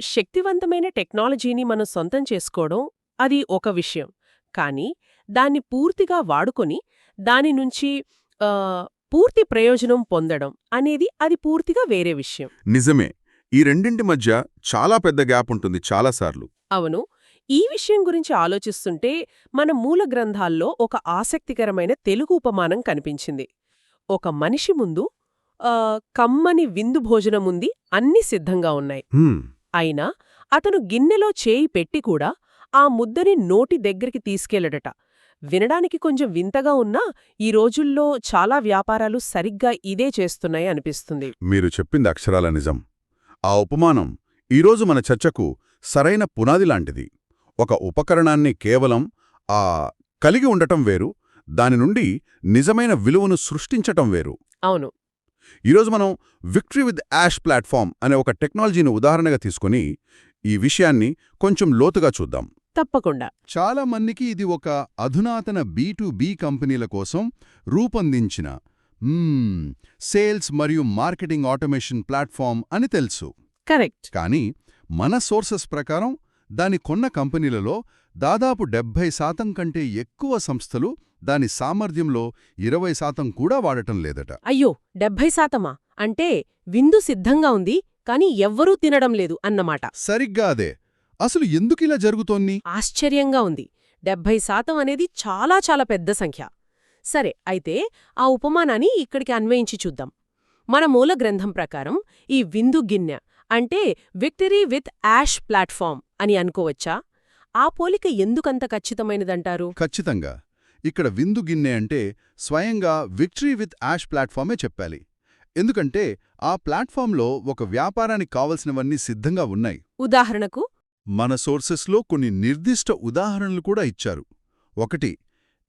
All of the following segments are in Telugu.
శక్తివంతమైన టెక్నాలజీని మనం సొంతం చేసుకోవడం అది ఒక విషయం. కానీ దాన్ని పూర్తిగా వాడుకొని దాని నుంచి పూర్తి ప్రయోజనం పొందడం అనేది అది పూర్తిగా వేరే విషయం. నిజమే. ఈ రెండింటి మధ్య చాలా పెద్ద గ్యాప్ ఉంటుంది చాలాసార్లు అవును. ఈ విషయం గురించి ఆలోచిస్తుంటే మన మూల గ్రంథాల్లో ఒక ఆసక్తికరమైన తెలుగు ఉపమానం కనిపించింది. ఒక మనిషి ముందు కమ్మని విందు భోజనముంది అన్ని సిద్ధంగా ఉన్నాయి. అయినా అతను గిన్నెలో చేయి పెట్టి కూడా ఆ ముద్దని నోటి దగ్గరికి తీసుకెళ్ళడట వినడానికి కొంచెం వింతగా ఉన్నా ఈ రోజుల్లో చాలా వ్యాపారాలు సరిగ్గా ఇదే చేస్తున్నాయి అనిపిస్తుంది. మీరు చెప్పింది అక్షరాల నిజం. ఆ ఉపమానం ఈరోజు మన చర్చకు సరైన పునాది లాంటిది. ఒక ఉపకరణాన్ని కేవలం ఆ కలిగి ఉండటం వేరు దాని నుండి నిజమైన విలువను సృష్టించటం వేరు. అవును. ఈరోజు మనం విక్టరీ విత్ యాష్ ప్లాట్ఫామ్ అనే ఒక టెక్నాలజీని ఉదాహరణగా తీసుకుని ఈ విషయాన్ని కొంచెం లోతుగా చూద్దాం. తప్పకుండా. చాలా మందికి ఇది ఒక అధునాతన బీ బి కంపెనీల కోసం రూపొందించిన సేల్స్ మరియు మార్కెటింగ్ ఆటోమేషన్ ప్లాట్ఫామ్ అని తెలుసు. కరెక్ట్. కానీ మన సోర్సెస్ ప్రకారం దాని కొన్న కంపెనీలలో దాదాపు డెబ్భై శాతం కంటే ఎక్కువ సంస్థలు దాని సామర్థ్యంలో ఇరవై శాతం కూడా వాడటం లేదట. అయ్యో డెబ్భై శాతమా? అంటే విందు సిద్ధంగా ఉంది కాని ఎవ్వరూ తినడం లేదు అన్నమాట. సరిగ్గా అదే. అసలు ఎందుకిలా జరుగుతోంది? ఆశ్చర్యంగా ఉంది. డెబ్భై శాతం అనేది చాలా చాలా పెద్ద సంఖ్య. సరే అయితే ఆ ఉపమానాన్ని ఇక్కడికి అన్వయించి చూద్దాం. మన మూల గ్రంథం ప్రకారం ఈ విందు గిన్నె అంటే విక్టరీ విత్ యాష్ ప్లాట్ఫామ్ అని అనుకోవచ్చా? ఆ పోలిక ఎందుకంత ఖచ్చితమైనదంటారు? ఖచ్చితంగా. ఇక్కడ విందు గిన్నె అంటే స్వయంగా విక్టరీ విత్ యాష్ ప్లాట్ఫామే చెప్పాలి. ఎందుకంటే ఆ ప్లాట్ఫామ్లో ఒక వ్యాపారానికి కావలసినవన్నీ సిద్ధంగా ఉన్నాయి. ఉదాహరణకు? మన సోర్సెస్లో కొన్ని నిర్దిష్ట ఉదాహరణలు కూడా ఇచ్చారు. ఒకటి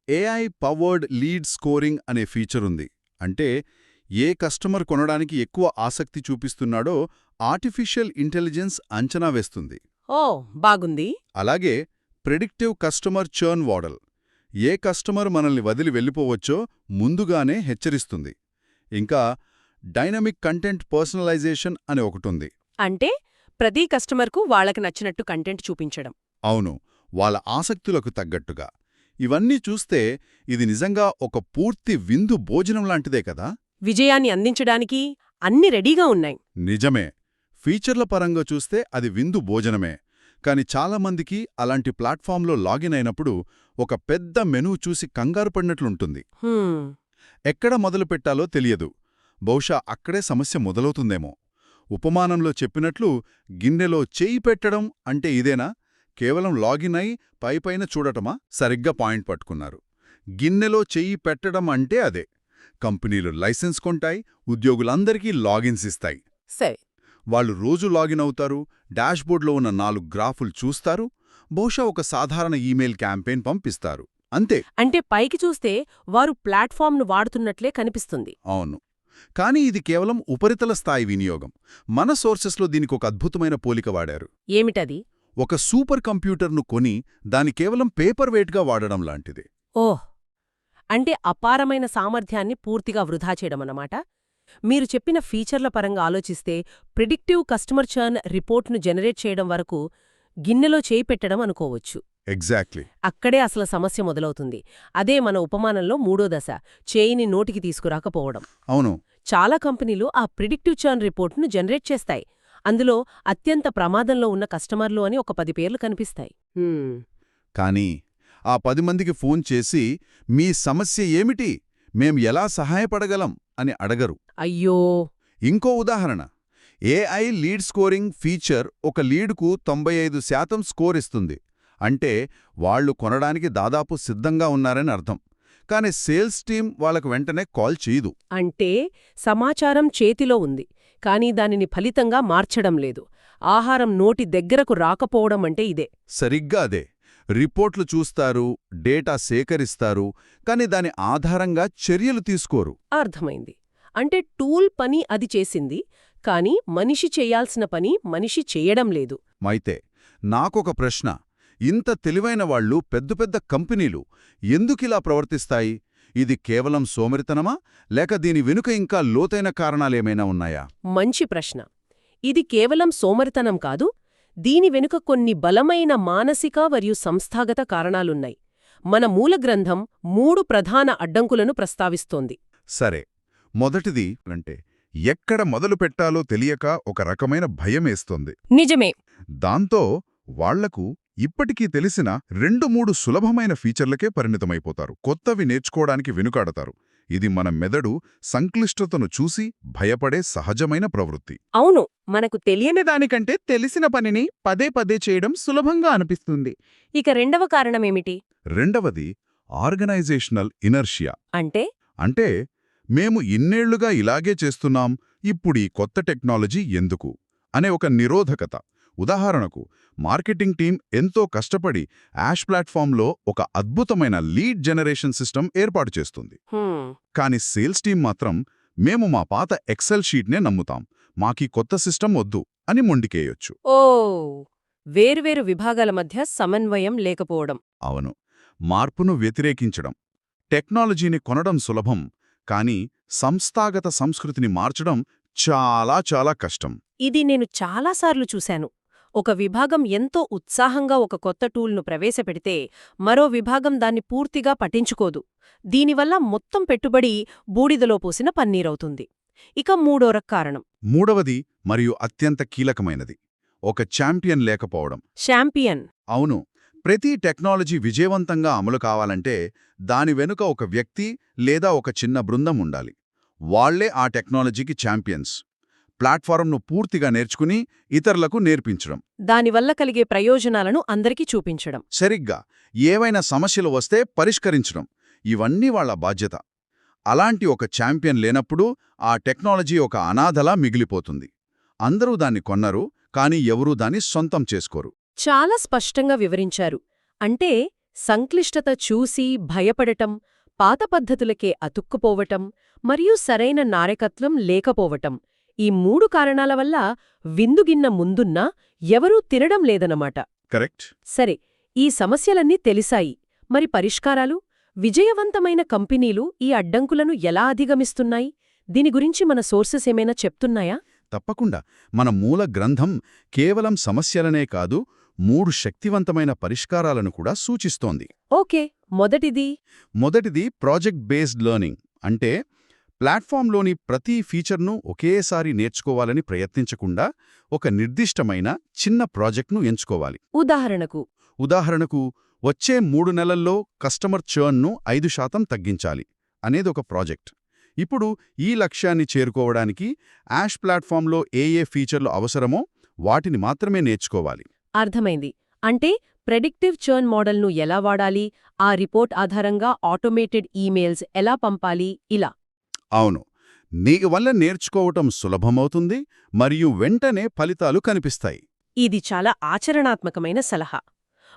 ఏఐ పవర్డ్ లీడ్ స్కోరింగ్ అనే ఫీచర్ ఉంది. అంటే ఏ కస్టమర్ కొనడానికి ఎక్కువ ఆసక్తి చూపిస్తున్నాడో ఆర్టిఫిషియల్ ఇంటెలిజెన్స్ అంచనా వేస్తుంది. ఓ బాగుంది. అలాగే ప్రిడిక్టివ్ కస్టమర్ చర్న్ మోడల్ ఏ కస్టమర్ మనల్ని వదిలి వెళ్ళిపోవచ్చో ముందుగానే హెచ్చరిస్తుంది. ఇంకా డైనమిక్ కంటెంట్ పర్సనలైజేషన్ అనే ఒకటుంది. అంటే ప్రతి కస్టమర్కు వాళ్ళకి నచ్చినట్టు కంటెంట్ చూపించడం. అవును వాళ్ళ ఆసక్తులకు తగ్గట్టుగా. ఇవన్నీ చూస్తే ఇది నిజంగా ఒక పూర్తి విందు భోజనం లాంటిదే కదా? విజయాన్ని అందించడానికి అన్ని రెడీగా ఉన్నాయి. నిజమే. ఫీచర్ల పరంగా చూస్తే అది విందు భోజనమే. కాని చాలామందికి అలాంటి ప్లాట్ఫామ్లో లాగిన్ అయినప్పుడు ఒక పెద్ద మెనూ చూసి కంగారు పడినట్లుంటుంది. ఎక్కడ మొదలుపెట్టాలో తెలియదు. బహుశా అక్కడే సమస్య మొదలవుతుందేమో. ఉపమానంలో చెప్పినట్లు గిన్నెలో చేయి పెట్టడం అంటే ఇదేనా? కేవలం లాగిన్ అయి పైపైన చూడటమా? సరిగ్గా పాయింట్ పట్టుకున్నారు. గిన్నెలో చెయ్యి పెట్టడం అంటే అదే. కంపెనీలు లైసెన్స్ కొంటాయి ఉద్యోగులందరికీ లాగిన్స్ ఇస్తాయి. సరే. వాళ్ళు రోజు లాగిన్ అవుతారు డాష్బోర్డ్లో ఉన్న నాలుగు గ్రాఫులు చూస్తారు బహుశా ఒక సాధారణ ఈమెయిల్ క్యాంపెయిన్ పంపిస్తారు. అంతే. అంటే పైకి చూస్తే వారు ప్లాట్ఫామ్ను వాడుతున్నట్లే కనిపిస్తుంది. అవును. కానీ ఇది కేవలం ఉపరితల స్థాయి వినియోగం. మన సోర్సెస్లో దీనికి ఒక అద్భుతమైన పోలిక వాడారు. ఏమిటది? ఒక సూపర్ కంప్యూటర్ను కొని దాని కేవలం పేపర్ వెయిట్గా వాడడం లాంటిది. ఓహ్! అంటే అపారమైన సామర్థ్యాన్ని పూర్తిగా వృధా చేయడమన్నమాట మీరు చెప్పిన ఫీచర్ల పరంగా ఆలోచిస్తే ప్రిడిక్టివ్ కస్టమర్ చర్న్ రిపోర్ట్ను జనరేట్ చేయడం వరకు గిన్నెలో చేయి పెట్టడం అనుకోవచ్చు. ఎగ్జాక్ట్లీ. అక్కడే అసలు సమస్య మొదలవుతుంది. అదే మన ఉపమానంలో మూడో దశ చేయిని నోటికి తీసుకురాకపోవడం. అవును. చాలా కంపెనీలు ఆ ప్రిడిక్టివ్ చర్న్ రిపోర్ట్ను జనరేట్ చేస్తాయి. అందులో అత్యంత ప్రమాదంలో ఉన్న కస్టమర్లు అని ఒక పది పేర్లు కనిపిస్తాయి. హ్మ్, కానీ ఆ పది మందికి ఫోన్ చేసి మీ సమస్య ఏమిటి? మేం ఎలా సహాయపడగలం? అని అడగరు. అయ్యో! ఇంకో ఉదాహరణ. ఏఐ లీడ్ స్కోరింగ్ ఫీచర్ ఒక లీడ్కు తొంభై ఐదు శాతం స్కోర్ ఇస్తుంది. అంటే వాళ్ళు కొనడానికి దాదాపు సిద్ధంగా ఉన్నారని అర్థం. కానీ సేల్స్ టీం వాళ్ళకు వెంటనే కాల్ చేయదు. అంటే సమాచారం చేతిలో ఉంది. కానీ దానిని ఫలితంగా మార్చడం లేదు. ఆహారం నోటి దగ్గరకు రాకపోవడం అంటే ఇదే. సరిగ్గా అదే. రిపోర్ట్లు చూస్తారు డేటా సేకరిస్తారు కానీ దాని ఆధారంగా చర్యలు తీసుకోరు. అర్థమైంది. అంటే టూల్ పని అది చేసింది కానీ మనిషి చేయాల్సిన పని మనిషి చేయడం లేదు. అయితే నాకొక ప్రశ్న. ఇంత తెలివైన వాళ్ళు పెద్ద పెద్ద కంపెనీలు ఎందుకిలా ప్రవర్తిస్తాయి? ఇది కేవలం సోమరితనమా? లేక దీని వెనుక ఇంకా లోతైన కారణాలేమైనా ఉన్నాయా? మంచి ప్రశ్న. ఇది కేవలం సోమరితనం కాదు దీని వెనుక కొన్ని బలమైన మానసిక మరియు సంస్థాగత కారణాలున్నాయి. మన మూల గ్రంథం మూడు ప్రధాన అడ్డంకులను ప్రస్తావిస్తోంది. సరే మొదటిది అంటే ఎక్కడ మొదలు పెట్టాలో తెలియక ఒక రకమైన భయమేస్తోంది నిజమే. దాంతో వాళ్ళకు ఇప్పటికీ తెలిసిన రెండు మూడు సులభమైన ఫీచర్లకే పరిమితమైపోతారు. కొత్తవి నేర్చుకోవడానికి వెనుకాడతారు. ఇది మన మెదడు సంక్లిష్టతను చూసి భయపడే సహజమైన ప్రవృత్తి. అవును. మనకు తెలియని దానికంటే తెలిసిన పనిని పదే పదే చేయడం సులభంగా అనిపిస్తుంది. ఇక రెండవ కారణమేమిటి రెండవది ఆర్గనైజేషనల్ ఇనర్షియా. అంటే? అంటే మేము ఇన్నేళ్ళుగా ఇలాగే చేస్తున్నాం ఇప్పుడీ కొత్త టెక్నాలజీ ఎందుకు? అనే ఒక నిరోధకత. ఉదాహరణకు మార్కెటింగ్ టీం ఎంతో కష్టపడి యాష్ ప్లాట్ఫామ్లో ఒక అద్భుతమైన లీడ్ జనరేషన్ సిస్టమ్ ఏర్పాటు చేస్తుంది. హ్మ్, కానీ సేల్స్ టీం మాత్రం మేము మా పాత ఎక్సెల్ షీట్నే నమ్ముతాం. మాకీ కొత్త సిస్టమ్ వద్దు అని మొండికేయొచ్చు. ఓ వేర్వేరు విభాగాల మధ్య సమన్వయం లేకపోవడం. అవును. మార్పును వ్యతిరేకించడం. టెక్నాలజీని కొనడం సులభం కానీ సంస్థాగత సంస్కృతిని మార్చడం చాలా చాలా కష్టం. ఇది నేను చాలాసార్లు చూశాను. ఒక విభాగం ఎంతో ఉత్సాహంగా ఒక కొత్త టూల్ను ప్రవేశపెడితే మరో విభాగం దాన్ని పూర్తిగా పట్టించుకోదు. దీనివల్ల మొత్తం పెట్టుబడి బూడిదలో పోసిన పన్నీరవుతుంది. ఇక మూడో కారణం. మూడవది మరియు అత్యంత కీలకమైనది. ఒక ఛాంపియన్ లేకపోవడం. షాంపియన్ అవును. ప్రతి టెక్నాలజీ విజయవంతంగా అమలు కావాలంటే దాని వెనుక ఒక వ్యక్తి లేదా ఒక చిన్న బృందం ఉండాలి. వాళ్ళే ఆ టెక్నాలజీకి ఛాంపియన్స్. ప్లాట్ఫారంను పూర్తిగా నేర్చుకుని ఇతరులకు నేర్పించడం. దానివల్ల కలిగే ప్రయోజనాలను అందరికీ చూపించడం. సరిగ్గా. ఏవైనా సమస్యలు వస్తే పరిష్కరించడం. ఇవన్నీ వాళ్ళ బాధ్యత. అలాంటి ఒక ఛాంపియన్ లేనప్పుడు ఆ టెక్నాలజీ ఒక అనాథలా మిగిలిపోతుంది. అందరూ దాన్ని కొన్నరు కానీ ఎవరూ దాన్ని సొంతం చేసుకోరు. చాలా స్పష్టంగా వివరించారు. అంటే సంక్లిష్టత చూసి భయపడటం పాత పద్ధతులకే అతుక్కుపోవటం మరియు సరైన నాయకత్వం లేకపోవటం ఈ మూడు కారణాల వల్ల విందుగిన్న ముందున్నా ఎవరూ తినడం లేదన్నమాట. కరెక్ట్. సరే ఈ సమస్యలన్నీ తెలిసాయి. మరి పరిష్కారాలు? విజయవంతమైన కంపెనీలు ఈ అడ్డంకులను ఎలా అధిగమిస్తున్నాయి? దీని గురించి మన సోర్సెస్ ఏమైనా చెప్తున్నాయా? తప్పకుండా. మన మూల గ్రంథం కేవలం సమస్యలనే కాదు మూడు శక్తివంతమైన పరిష్కారాలను కూడా సూచిస్తోంది. ఓకే. మొదటిది? మొదటిది ప్రాజెక్ట్ బేస్డ్ లెర్నింగ్. అంటే ప్లాట్ఫామ్లోని ప్రతి ఫీచర్ను ఒకేసారి నేర్చుకోవాలని ప్రయత్నించకుండా ఒక నిర్దిష్టమైన చిన్న ప్రాజెక్ట్ను ఎంచుకోవాలి. ఉదాహరణకు? ఉదాహరణకు వచ్చే మూడు నెలల్లో కస్టమర్ చర్న్ను ఐదు శాతం తగ్గించాలి అనేది ఒక ప్రాజెక్ట్. ఇప్పుడు ఈ లక్ష్యాన్ని చేరుకోవడానికి యాష్ ప్లాట్ఫామ్లో ఏ ఏ ఫీచర్లు అవసరమో వాటిని మాత్రమే నేర్చుకోవాలి. అర్థమైంది. అంటే ప్రెడిక్టివ్ చర్న్ మోడల్ను ఎలా వాడాలి? ఆ రిపోర్ట్ ఆధారంగా ఆటోమేటెడ్ ఈమెయిల్స్ ఎలా పంపాలి? ఇలా. అవును. నీ వల్ల నేర్చుకోవటం సులభమవుతుంది మరియు వెంటనే ఫలితాలు కనిపిస్తాయి. ఇది చాలా ఆచరణాత్మకమైన సలహా.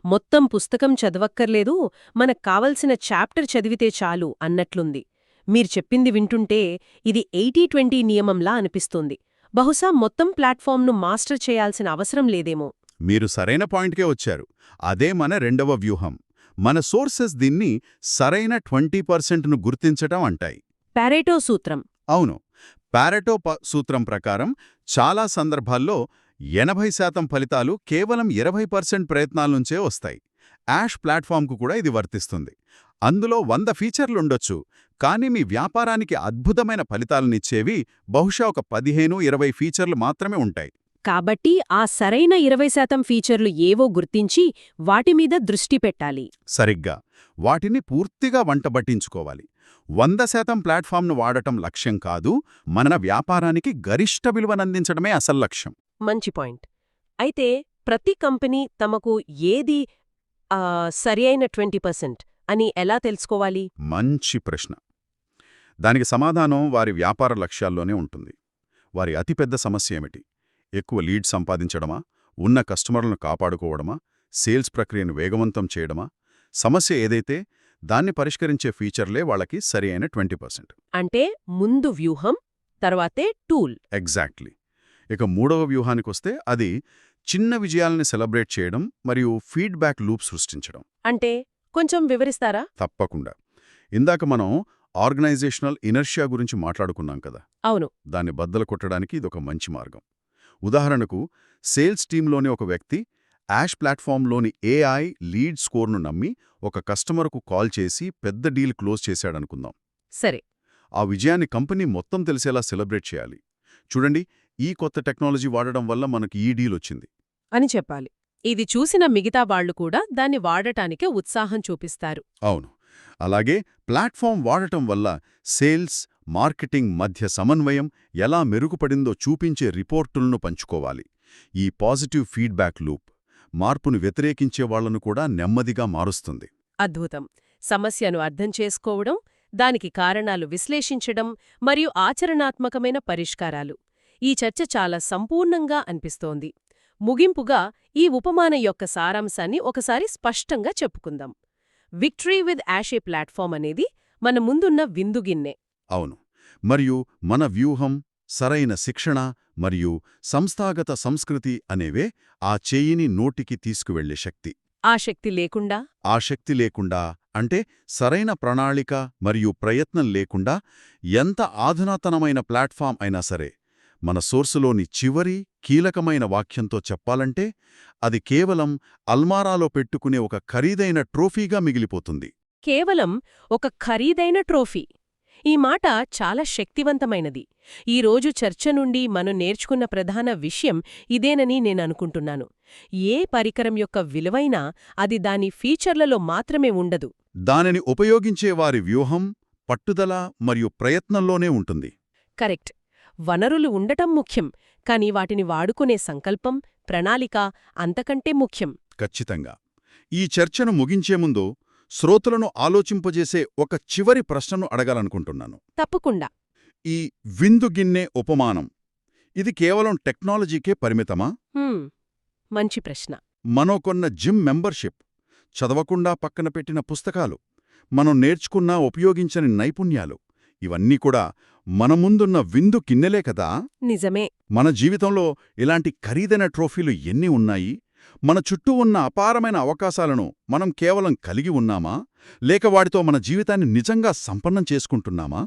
మొత్తం పుస్తకం చదవక్కర్లేదు మనకు కావలసిన చాప్టర్ చదివితే చాలు అన్నట్లుంది. మీరు చెప్పింది వింటుంటే ఇది ఎయిటీ ట్వంటీ నియమంలా అనిపిస్తుంది. బహుశా మొత్తం ప్లాట్ఫామ్ను మాస్టర్ చేయాల్సిన అవసరం లేదేమో. మీరు సరైన పాయింట్కే వచ్చారు. అదే మన రెండవ వ్యూహం. మన సోర్సెస్ దీన్ని సరైన ట్వంటీ పర్సెంట్ను గుర్తించటం అంటాయి. పారేటో సూత్రం. అవును. పారెటో సూత్రం ప్రకారం చాలా సందర్భాల్లో ఎనభై శాతం ఫలితాలు కేవలం ఇరవై పర్సెంట్ ప్రయత్నాల నుంచే వస్తాయి. యాష్ ప్లాట్ఫామ్కు కూడా ఇది వర్తిస్తుంది. అందులో వంద ఫీచర్లుండొచ్చు కానీ మీ వ్యాపారానికి అద్భుతమైన ఫలితాలనిచ్చేవి బహుశా ఒక పదిహేను ఇరవై ఫీచర్లు మాత్రమే ఉంటాయి. కాబట్టి ఆ సరైన ఇరవై శాతం ఫీచర్లు ఏవో గుర్తించి వాటిమీద దృష్టి పెట్టాలి. సరిగ్గా. వాటిని పూర్తిగా వంటబట్టించుకోవాలి వంద శాతం ప్లాట్ఫామ్ను వాడటం లక్ష్యం కాదు మన వ్యాపారానికి గరిష్ట విలువనందించడమే అసలు లక్ష్యం. మంచి పాయింట్. అయితే ప్రతి కంపెనీ తమకు ఏది ఆ, సరి అయిన ట్వంటీ పర్సెంట్ అని ఎలా తెలుసుకోవాలి? మంచి ప్రశ్న. దానికి సమాధానం వారి వ్యాపార లక్ష్యాల్లోనే ఉంటుంది. వారి అతిపెద్ద సమస్య ఏమిటి? ఎక్కువ లీడ్ సంపాదించడమా? ఉన్న కస్టమర్లను కాపాడుకోవడమా? సేల్స్ ప్రక్రియను వేగవంతం చేయడమా? సమస్య ఏదైతే దాన్ని పరిష్కరించే ఫీచర్లే వాళ్ళకి సరి అయిన ట్వంటీ పర్సెంట్. అంటే ముందు వ్యూహం తర్వాతే టూల్. ఎగ్జాక్ట్లీ. ఇక మూడవ వ్యూహానికొస్తే అది చిన్న విజయాలని సెలబ్రేట్ చేయడం మరియు ఫీడ్బ్యాక్ లూప్ సృష్టించడం. అంటే కొంచెం వివరిస్తారా? తప్పకుండా. ఇందాక మనం ఆర్గనైజేషనల్ ఇనర్షియా గురించి మాట్లాడుకున్నాం కదా. అవును. దాన్ని బద్దలు కొట్టడానికి ఇదొక మంచి మార్గం. ఉదాహరణకు సేల్స్ టీంలోని ఒక వ్యక్తి యాష్ ప్లాట్ఫామ్లోని ఏఐ లీడ్ స్కోర్ను నమ్మి ఒక కస్టమర్కు కాల్ చేసి పెద్ద డీల్ క్లోజ్ చేశాడనుకుందాం. సరే. ఆ విజయాన్ని కంపెనీ మొత్తం తెలిసేలా సెలబ్రేట్ చేయాలి. చూడండి ఈ కొత్త టెక్నాలజీ వాడడం వల్ల మనకి ఈ డీల్ వచ్చింది. అని చెప్పాలి. ఇది చూసిన మిగతా వాళ్ళు కూడా దాన్ని వాడటానికే ఉత్సాహం చూపిస్తారు. అవును. అలాగే ప్లాట్ఫామ్ వాడటం వల్ల సేల్స్ మార్కెటింగ్ మధ్య సమన్వయం ఎలా మెరుగుపడిందో చూపించే రిపోర్టులను పంచుకోవాలి. ఈ పాజిటివ్ ఫీడ్బ్యాక్ లూప్ మార్పును వ్యతిరేకించే వాళ్ళను కూడా నెమ్మదిగా మారుస్తుంది. అద్భుతం. సమస్యను అర్థం చేసుకోవడం దానికి కారణాలు విశ్లేషించడం మరియు ఆచరణాత్మకమైన పరిష్కారాలు. ఈ చర్చ చాలా సంపూర్ణంగా అనిపిస్తోంది. ముగింపుగా ఈ ఉపమానం యొక్క సారాంశాన్ని ఒకసారి స్పష్టంగా చెప్పుకుందాం. విక్టరీ విత్ యాషే ప్లాట్ఫామ్ అనేది మన ముందున్న విందుగిన్నె అవును. మరియు మన వ్యూహం సరైన శిక్షణ మరియు సంస్థాగత సంస్కృతి అనేవే ఆ చేయిని నోటికి తీసుకువెళ్ళే శక్తి. ఆ శక్తి లేకుండా? ఆ శక్తి లేకుండా అంటే సరైన ప్రణాళిక మరియు ప్రయత్నం లేకుండా ఎంత ఆధునాతనమైన ప్లాట్ఫామ్ అయినా సరే మన సోర్సులోని చివరి కీలకమైన వాక్యంతో చెప్పాలంటే అది కేవలం అల్మారాలో పెట్టుకునే ఒక ఖరీదైన ట్రోఫీగా మిగిలిపోతుంది. కేవలం ఒక ఖరీదైన ట్రోఫీ. ఈ మాట చాలా శక్తివంతమైనది. ఈరోజు చర్చ నుండి మనం నేర్చుకున్న ప్రధాన విషయం ఇదేనని నేననుకుంటున్నాను ఏ పరికరం యొక్క విలువైనా అది దాని ఫీచర్లలో మాత్రమే ఉండదు. దానిని ఉపయోగించే వారి వ్యూహం పట్టుదల మరియు ప్రయత్నంలోనే ఉంటుంది. కరెక్ట్. వనరులు ఉండటం ముఖ్యం కాని వాటిని వాడుకునే సంకల్పం ప్రణాళిక అంతకంటే ముఖ్యం. ఖచ్చితంగా. ఈ చర్చను ముగించే ముందు శ్రోతలను ఆలోచింపజేసే ఒక చివరి ప్రశ్నను అడగాలనుకుంటున్నాను. తప్పకుండా. ఈ విందుగిన్నె ఉపమానం ఇది కేవలం టెక్నాలజీకే పరిమితమా? మంచి ప్రశ్న. మనో కొన్న జిమ్ మెంబర్షిప్ చదవకుండా పక్కన పెట్టిన పుస్తకాలు మనం నేర్చుకున్న ఉపయోగించని నైపుణ్యాలు ఇవన్నీ కూడా మన ముందున్న విందు కిన్నెలే కదా? నిజమే. మన జీవితంలో ఇలాంటి ఖరీదైన ట్రోఫీలు ఎన్ని ఉన్నాయి? మన చుట్టూ ఉన్న అపారమైన అవకాశాలను మనం కేవలం కలిగి ఉన్నామా? లేక వాటితో మన జీవితాన్ని నిజంగా సంపన్నం చేసుకుంటున్నామా?